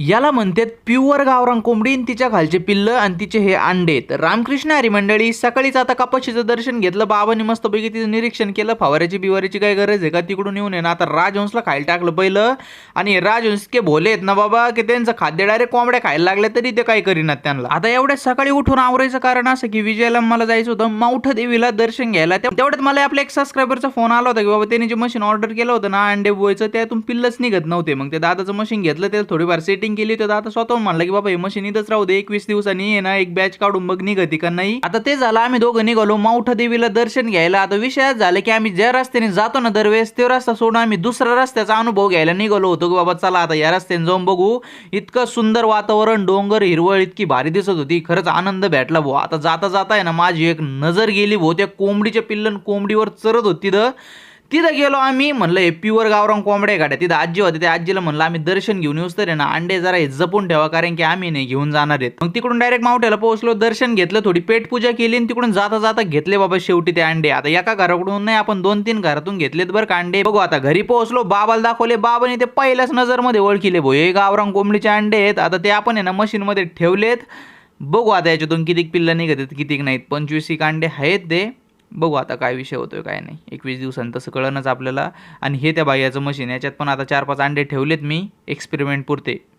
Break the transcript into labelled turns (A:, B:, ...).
A: याला म्हणतात प्युअर गावरान कोंबडी आणि तिच्या खालचे पिल्लं आणि तिचे हे अंडे. तर रामकृष्ण हरी मंडळी सकाळीच आता कपाशीचं दर्शन घेतलं बाबांनी मस्तपैकी तिचं निरीक्षण केलं फवाऱ्याची बिवारीची काय गरज आहे का तिकडून येऊन आहे ना आता राजहंसला खायला टाकलं पहिलं. आणि राजहंस के भोले आहेत ना बाबा की त्यांचं खाद्य डायरेक्ट कोंबड्या खायला लागल्या तरी ते काय करीनात त्यांना. आता एवढ्या सकाळी उठून आवरायचं कारण असं की विजयाला मला जायचं होतं मावठ देवीला दर्शन घ्यायला. त्या- तेवढ्यात मला आपल्या एक सबस्क्रायबरचा फोन आला होता की बाबा त्यांनी जे मशीन ऑर्डर केलं होतं ना अंडे बोयचं त्यातून पिल्लच निघत नव्हते. मग ते दादाचं मशीन घेतलं त्याला थोडीफार सेटिंग केली तर आता स्वतः म्हणलं की बाबा हे मशीन इथंच राहू दे एकवीस दिवसांनी आहे ना एक बॅच काढून बघ निघती का नाही. आता ते झालं आम्ही दोघं निघालो माउठ देवीला दर्शन घ्यायला. आता विषयात झालं की आम्ही ज्या रस्त्याने जातो ना दरवेळेस ते रस्ता सोडून आम्ही दुसऱ्या रस्त्याचा अनुभव घ्यायला निघालो होतो की बाबा चला आता या रस्त्याने जाऊन बघू. इतकं सुंदर वातावरण डोंगर हिरवळ इतकी भारी दिसत होती. खरंच आनंद भेटला भाऊ आता जाता जाता आहे ना माझी एक नजर गेली भाऊ त्या कोंबडीच्या पिल्लन कोंबडीवर चरत होती तिथं. तिथं गेलो आम्ही म्हणलं हे प्युअर गावरान कोंबड्या गाड्या तिथं आजी होते त्या आजीला म्हणलं आम्ही दर्शन घेऊन येऊस तर आहे ना अंडे जरा हे जपून ठेवा कारण की आम्ही नाही घेऊन जाणार आहेत. मग तिकडून डायरेक्ट मावठ्याला पोहोचलो दर्शन घेतलं थोडी पेटपूजा केली आणि तिकडून जाता जाता घेतले बाबा शेवटी ते अंडे. आता एका घराकडून नाही आपण दोन तीन घरातून घेतलेत बरं का अंडे. बघू आता घरी पोहोचलो बाबाला दाखवले बाबाने ते पहिल्याच नजरमध्ये ओळखीले भो हे गावरान कोंबडीचे अंडे आहेत आता ते आपण आहे ना मशीनमध्ये ठेवलेत. बघू आता याच्यातून कितीक पिल्लं निघत आहेत कितीक नाहीत पंचवीस एक अंडे आहेत ते. बघू आता काय विषय होतोय काय नाही. एकवीस दिवसांनी तसं कळणच आपल्याला. आणि हे त्या बाह्याचं मशीन याच्यात पण आता चार पाच अंडे ठेवलेत मी. एक्सपेरिमेंट पुरते.